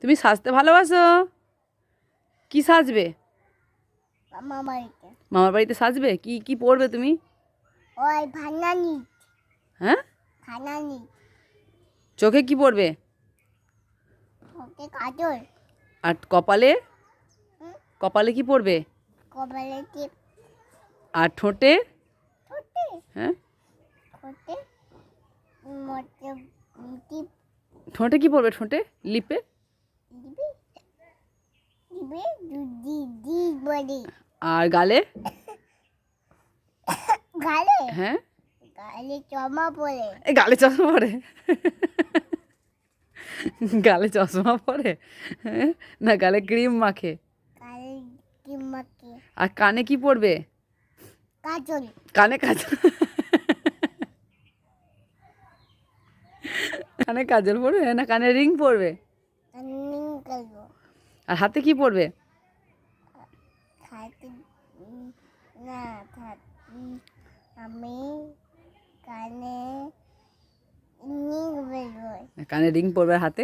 তুমি সাজতে ভালোবাসো? কি সাজবে? মামার বাড়িতে। সাজবে? কি কি পরবে তুমি? ওই ভানানি হ্যাঁ? ভানানি চোখে কি পরবে? কাজল। আর কপালে? কপালে কি পরবে? কপালে টিপ আর ঠোঁটে? ঠোঁটে। হ্যাঁ? ঠোঁটে কি পরবে? ঠোঁটে? লিপে? দি বলি আর গালে? গালে? হ্যাঁ। গালে পড়ে এই গালে চশমা পরে। গালে চশমা পরে? না গালে ক্রিম মাখে। গালে কিমাকে আর কানে কি পরবে? কাজল। কানে কাজল। কানে কাজল পরবে? না কানে রিং পরবে? কানিং করব আর হাতে কি পরবে না আমি কানে রিং পরবে হাতে?